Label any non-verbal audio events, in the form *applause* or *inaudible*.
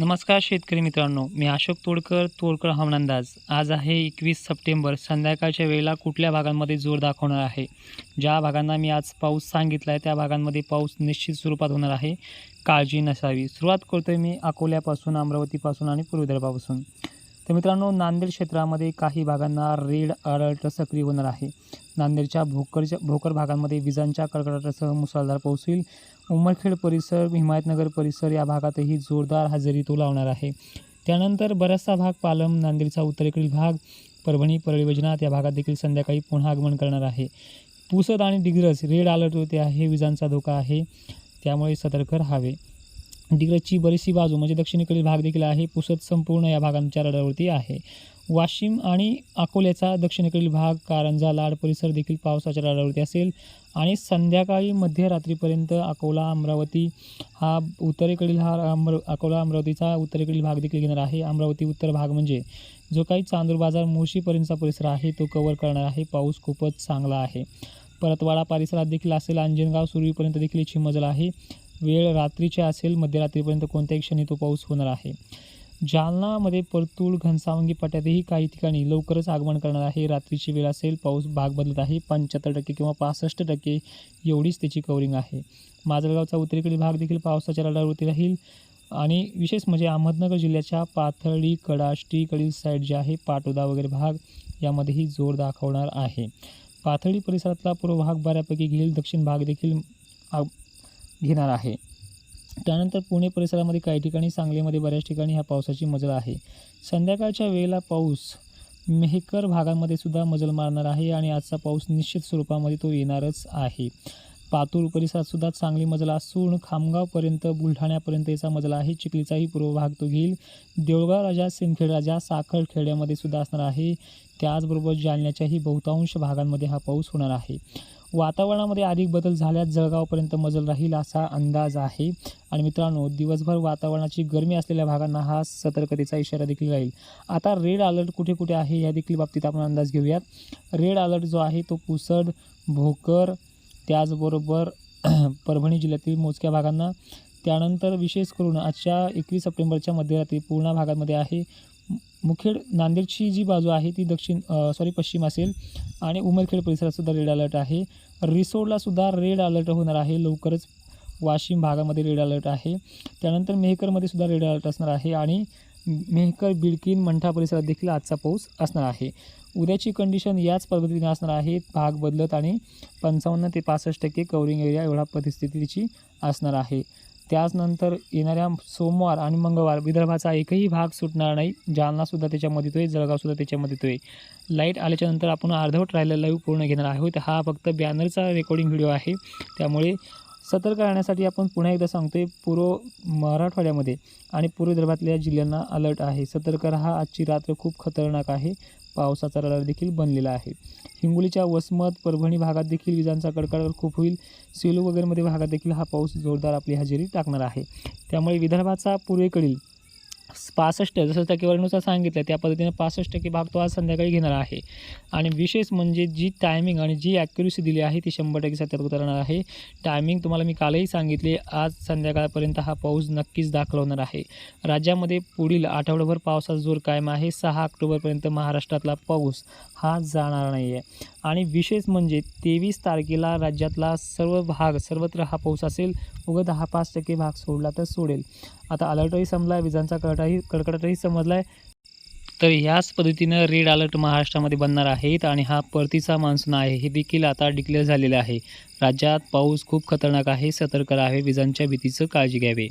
नमस्कार शेतकरी मित्रांनो मी अशोक तोडकर तोडकर हवामान अंदाज आज आहे एकवीस सप्टेंबर संध्याकाळच्या वेळेला कुठल्या भागांमध्ये जोर दाखवणार आहे? ज्या भागांना मी आज पाऊस सांगितला आहे त्या भागांमध्ये पाऊस निश्चित स्वरूपात होणार आहे. काळजी नसावी. सुरुवात करतो आहे मी अकोल्यापासून अमरावतीपासून आणि पूर्वदर्भापासून तर मित्रांनो नांदेड क्षेत्रामध्ये काही भागांना रेड अलर्ट सक्रिय होणार आहे. नांदेडच्या भोकरच्या भोकर भागांमध्ये विजांच्या कडकडाटासह मुसळधार पाऊस होईल. उमरखेड परिसर हिमायतनगर परिसर या भागातही जोरदार हजेरी तो लावणार आहे. त्यानंतर बराचसा भाग पालम नांदेडचा उत्तरेकडील भाग परभणी परळी वैजनाथ या भागात देखील संध्याकाळी पुन्हा आगमन करणार आहे. पुसद आणि डिग्रस रेड अलर्ट होते आहे विजांचा धोका आहे त्यामुळे सतर्क राहावे. दिग्रजची बरीचशी बाजू म्हणजे दक्षिणेकडील भाग देखील आहे पुसद संपूर्ण या भागांच्या रडावरती आहे. वाशिम आणि अकोल्याचा दक्षिणेकडील भाग कारंजा लाड परिसर देखील पावसाच्या रडावरती असेल. आणि संध्याकाळी मध्यरात्रीपर्यंत अकोला अमरावती हा उत्तरेकडील हा अमर अकोला अमरावतीचा उत्तरेकडील भाग देखील घेणार आहे. अमरावती उत्तर भाग म्हणजे जो काही चांदूर बाजार मुळशीपर्यंतचा परिसर आहे तो कवर करणार आहे. पाऊस खूपच चांगला आहे. परतवाडा परिसरात देखील असेल. अंजनगाव सुरवीपर्यंत देखील चिमजल आहे. वेळ रात्रीची असेल मध्यरात्रीपर्यंत कोणत्याही क्षणी तो पाऊस होणार आहे. जालनामध्ये परतूळ घनसावंगी पट्ट्यातही काही ठिकाणी लवकरच आगमन करणार आहे. रात्रीची वेळ असेल पाऊस भाग बदलत आहे. पंच्याहत्तर टक्के किंवा पासष्ट टक्के एवढीच त्याची कवरिंग आहे. माजलगावचा उत्तरेकडील भाग देखील पावसाच्या रडारवरती राहील. आणि विशेष म्हणजे अहमदनगर जिल्ह्याच्या पाथर्डी कडाष्टीकडील साईड जे आहे पाटोदा वगैरे भाग यामध्येही जोर दाखवणार आहे. पाथर्डी परिसरातला पूर्व भाग बऱ्यापैकी घेईल. दक्षिण भाग देखील आ- घेणार आहे. त्यानंतर पुणे परिसरामध्ये काही ठिकाणी सांगलीमध्ये बऱ्याच ठिकाणी ह्या पावसाची मजल आहे. संध्याकाळच्या वेळेला पाऊस मेहकर भागांमध्ये सुद्धा मजल मारणार आहे आणि आजचा पाऊस निश्चित स्वरूपामध्ये तो येणारच आहे. पातूर परिसरात सुद्धा चांगली मजल असून खामगावपर्यंत बुलढाण्यापर्यंत याचा मजला आहे. चिखलीचाही पूर्व भाग तो घेईल. देऊळगाव राजा सिंदखेड राजा साखरखेड्यामध्ये सुद्धा असणार आहे. त्याचबरोबर जालन्याच्याही बहुतांश भागांमध्ये हा पाऊस होणार आहे. वातावरणामध्ये अधिक बदल झाल्यास जळगावपर्यंत मजल राहील असा अंदाज आहे. आणि मित्रांनो दिवसभर वातावरणाची गरमी असलेल्या भागांना हा सतर्कतेचा इशारा देखील राहील. आता रेड अलर्ट कुठे कुठे आहे या देखील बाबतीत आपण अंदाज घेऊयात. रेड अलर्ट जो आहे तो पुसद भोकर त्याचबरोबर *clears throat* परभणी जिल्ह्यातील मोजक्या भागांना. त्यानंतर विशेष करून आजच्या एकवीस सप्टेंबरच्या मध्यरात्री पूर्णा भागामध्ये आहे. मुखेड नांदेडची जी बाजू आहे ती दक्षिण सॉरी पश्चिम असेल आणि उमरखेड परिसरातसुद्धा रेड अलर्ट आहे. रिसोडला सुद्धा रेड अलर्ट होणार आहे. लवकरच वाशिम भागामध्ये रेड अलर्ट आहे. त्यानंतर मेहकरमध्ये सुद्धा रेड अलर्ट असणार आहे आणि मेहकर बिडकीन मंठा परिसरात देखील आजचा पाऊस असणार आहे. उद्याची कंडिशन याच पद्धतीने असणार आहे. भाग बदलत आणि पंचावन्न ते पासष्ट टक्के कवरिंग एरिया एवढा परिस्थितीची असणार आहे. त्याचनंतर येणाऱ्या सोमवार आणि मंगळवार विदर्भाचा एकही भाग सुटणार नाही. जालनासुद्धा त्याच्यामध्ये येतोय जळगावसुद्धा त्याच्यामध्ये येतोय. लाइट आल्याच्यानंतर आपण अर्धवट राहिलेला लाईव्ह पूर्ण घेणार आहोत. हा फक्त बॅनरचा रेकॉर्डिंग व्हिडिओ आहे. त्यामुळे सतर्क राहण्यासाठी आपण पुन्हा एकदा सांगतोय पूर्व मराठवाड्यामध्ये आणि पूर्व विदर्भातल्या जिल्ह्यांना अलर्ट आहे. सतर्क राहा. आजची रात्र खूप खतरनाक आहे. पावसाचा रडार देखील बनलेला आहे. हिंगोलीच्या वसमत परभणी भागात देखील विजांचा कडकडाट खूप होईल. सेलू वगैरेमध्ये भागात देखील हा पाऊस जोरदार आपली हजेरी टाकणार आहे. त्यामुळे विदर्भाचा पूर्वेकडील पासष्ट जसं टक्केवारीनुसार सांगितलं त्या पद्धतीने पासष्ट टक्के भाग तो आज संध्याकाळी घेणार आहे. आणि विशेष म्हणजे जी टायमिंग आणि जी ॲक्युरेसी दिली आहे ती शंभर टक्के सतर्क राहणार आहे. टायमिंग तुम्हाला मी कालही सांगितले आज संध्याकाळपर्यंत हा पाऊस नक्कीच दाखल होणार आहे. राज्यामध्ये पुढील आठवडाभर पावसाचा जोर कायम आहे. सहा ऑक्टोबरपर्यंत महाराष्ट्रातला पाऊस हा जाणार नाही आहे आणि विशेष म्हणजे तेवीस तारखेला राज्यातला सर्व भाग सर्वत्र हा पाऊस असेल उगं दहा पाच टक्के भाग सोडला तर सोडेल. आता अलर्टही संपला विजांचा कट कडकडाटही समजला आहे तर ह्याच पद्धतीनं रेड अलर्ट महाराष्ट्रामध्ये बनणार आहेत आणि हा परतीचा मान्सून आहे. हे देखील आता डिक्लेअर झालेलं आहे. राज्यात पाऊस खूप खतरनाक आहे सतर्क राहावे विजांच्या भीतीचं काळजी घ्यावी.